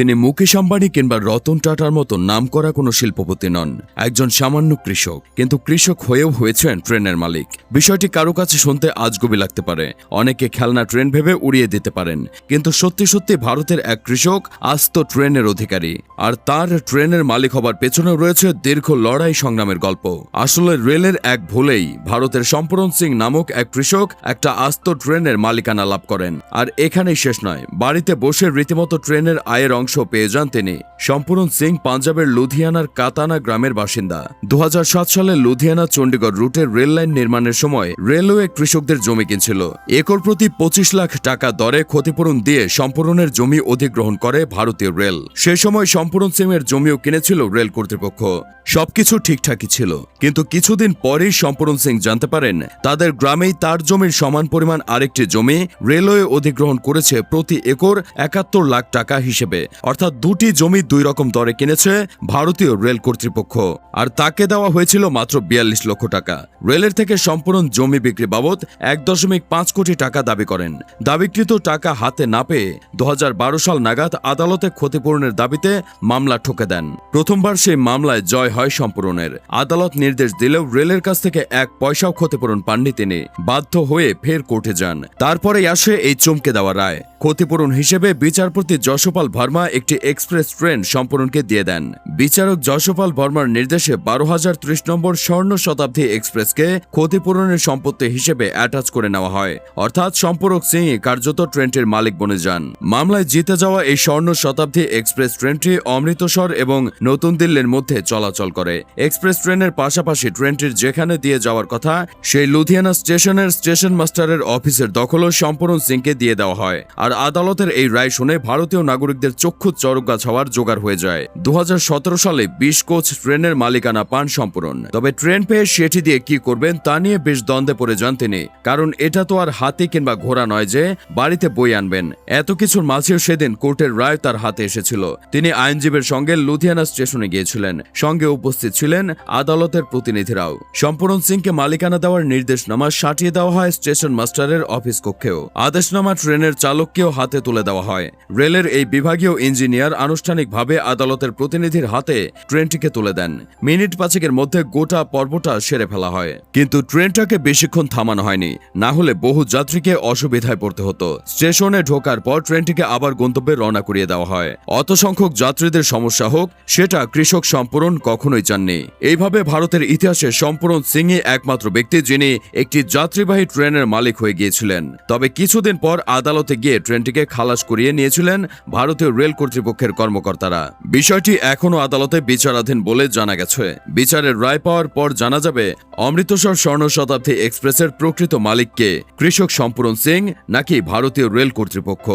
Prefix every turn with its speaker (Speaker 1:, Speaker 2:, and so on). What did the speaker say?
Speaker 1: তিনি মুকেশ আম্বানি কিংবা রতন টাটার মতো নাম করা কোনো শিল্পপতি নন, একজন সামান্য কৃষক। কিন্তু কৃষক হয়েও হয়েছেন ট্রেনের মালিক। বিষয়টি কারও কাছে শুনতে আজগুবি লাগতে পারে। অনেকে খেলনা ট্রেন ভেবে উড়িয়ে দিতে পারেন। কিন্তু সত্যি সত্যি ভারতের এক কৃষক আস্ত ট্রেনের অধিকারী। আর তার ট্রেনের মালিক হবার পেছনে রয়েছে দীর্ঘ লড়াই সংগ্রামের গল্প। আসলে রেলের এক ভুলেই ভারতের সম্পূরণ সিং নামক এক কৃষক একটা আস্ত ট্রেনের মালিকানা লাভ করেন। আর এখানেই শেষ নয়, বাড়িতে বসে রীতিমতো ট্রেনের আয়ের অংশ পেয়ে যান তিনি। সম্পূরণ সিং পাঞ্জাবের লুধিয়ানার কাতানা গ্রামের বাসিন্দা। দুহাজার সাত সালে লুধিয়ানা চণ্ডীগড় রুটের রেল লাইন নির্মাণের সময় রেলওয়ে কৃষকদের জমি কিনছিল। একর প্রতি পঁচিশ লাখ টাকা দরে ক্ষতিপূরণ দিয়ে সম্পূরণের জমি অধিগ্রহণ করে ভারতীয় রেল। সে সময় সম্পূরণ সিং এর জমিও কিনেছিল রেল কর্তৃপক্ষ। সবকিছু ঠিকঠাকই ছিল। কিন্তু কিছুদিন পরেই সম্পূরণ সিং জানতে পারেন, তাদের গ্রামেই তার জমির সমান পরিমাণ আরেকটি জমি রেলওয়ে অধিগ্রহণ করেছে প্রতি একর একাত্তর লাখ টাকা হিসেবে। অর্থাৎ দুটি জমি দুই রকম দরে কিনেছে ভারতীয় রেল কর্তৃপক্ষ। আর তাকে দেওয়া হয়েছিল মাত্র বিয়াল্লিশ লক্ষ টাকা। রেলের থেকে সম্পূর্ণ জমি বিক্রি বাবদ এক দশমিক পাঁচ কোটি টাকা দাবি করেন। দাবিকৃত টাকা হাতে না পেয়ে দু হাজার বারো সাল নাগাদ আদালতে ক্ষতিপূরণের দাবিতে মামলা ঠকে দেন। প্রথমবার সেই মামলায় জয় হয় সম্পূরণের। আদালত নির্দেশ দিলেও রেলের কাছ থেকে এক পয়সাও ক্ষতিপূরণ পাননি তিনি। বাধ্য হয়ে ফের কোর্টে যান। তারপরেই আসে এই চমকে দেওয়া রায়। ক্ষতিপূরণ হিসেবে বিচারপতি যশপাল ভার্মা একটি এক্সপ্রেস ট্রেন সম্পূরণকে দিয়ে দেন। বিচারক যশপাল ভার্মার নির্দেশে বারো হাজার ত্রিশ নম্বর স্বর্ণ শতাব্দী এক্সপ্রেসকে ক্ষতিপূরণের সম্পত্তি হিসেবে অ্যাটাচ করে নেওয়া হয়। অর্থাৎ সম্পূরক সিং কার্যত ট্রেনটির মালিক বনে যান। মামলায় জিতে যাওয়া এই স্বর্ণ শতাব্দী এক্সপ্রেস ট্রেনটি অমৃতসর এবং নতুন দিল্লির মধ্যে চলাচল করে। এক্সপ্রেস ট্রেনের পাশাপাশি ট্রেনটির যেখানে দিয়ে যাওয়ার কথা, সেই লুধিয়ানা স্টেশনের স্টেশন মাস্টারের অফিসের দখলও সম্পূর্ণ সিংকে দিয়ে দেওয়া হয়। আর আদালতের এই রায় শুনে ভারতীয় নাগরিকদের চক্ষু চরকগাছ হওয়ার জোগাড় হয়ে যায়। দু হাজার সতেরো সালে বিশ কোচ ট্রেনের মালিকানা পান সম্পূরণ। তবে ট্রেন পেয়ে সেটি দিয়ে কি করবেন তা নিয়ে বেশ দ্বন্দ্বে পড়ে যান তিনি। কারণ এটা তো আর হাতি কিংবা ঘোড়া নয় যে বাড়িতে বই আনবেন। এত কিছুর মাঝেও সেদিন কোর্টের রায় তার হাতে এসেছিল। তিনি আইনজীবীর সঙ্গে লুধিয়ানা স্টেশনে গিয়েছিলেন। সঙ্গে উপস্থিত ছিলেন আদালতের প্রতিনিধিরাও। সম্পূরণ সিংকে মালিকানা দেওয়ার নির্দেশনামা সাটিয়ে দেওয়া হয় স্টেশন মাস্টারের অফিস কক্ষেও। আদেশনামা ট্রেনের চালককেও হাতে তুলে দেওয়া হয়। রেলের এই বিভাগীয় ইঞ্জিনিয়ার আনুষ্ঠানিকভাবে আদালতের প্রতিনিধির হাতে ট্রেনটিকে তুলে দেন। মিনিট পাঁচেকের মধ্যে গোটা পর্বটা সেরে ফেলা হয়। কিন্তু ট্রেনটাকে বেশিক্ষণ থামানো হয়নি। না হলে বহু যাত্রীকে অসুবিধায় পড়তে হতো। স্টেশনে ঢোকার পর ট্রেনটিকে আবার গন্তব্যে রওনা করিয়ে দেওয়া হয়। অত সংখ্যক যাত্রীদের সমস্যা হোক, সেটা কৃষক সম্পূরণ কখনোই চাননি। এইভাবে ভারতের ইতিহাসে সম্পূরণ সিংই একমাত্র ব্যক্তি যিনি একটি যাত্রীবাহী ট্রেনের মালিক হয়ে গিয়েছিলেন। তবে কিছুদিন পর আদালতে গিয়ে ট্রেনটিকে খালাস করিয়ে নিয়েছিলেন ভারতীয় রেল কর্তৃপক্ষের কর্মকর্তারা। বিষয়টি এখনও আদালতে বিচারাধীন বলে জানা গেছে। বিচারের রায় পাওয়ার পর জানা যাবে, অমৃতসর স্বর্ণ শতাব্দী এক্সপ্রেসের প্রকৃত মালিককে। কৃষক সম্পূরণ সিং নাকি ভারতীয় রেল কর্তৃপক্ষ।